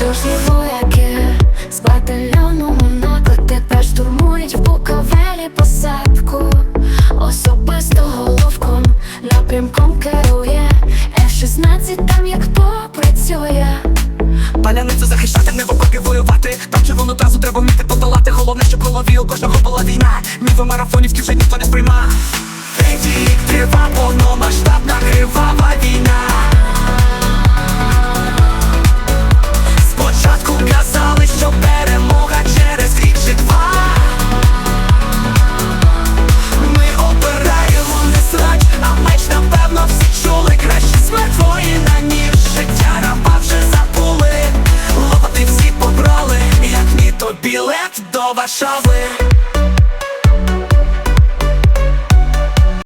Дорожні вояки з батальйону Монако тепер штурмують в Буковелі посадку. Особисто головком напрямком керує F-16 там як попрацює. Паляницю захищати, не в окопі воювати Там червону трасу треба вміти подолати Головне, щоб в голові у кожного була війна Міфи марафонівські вже ніхто не сприйма Третій рік трива повномасштабна кривава білет до Варшави.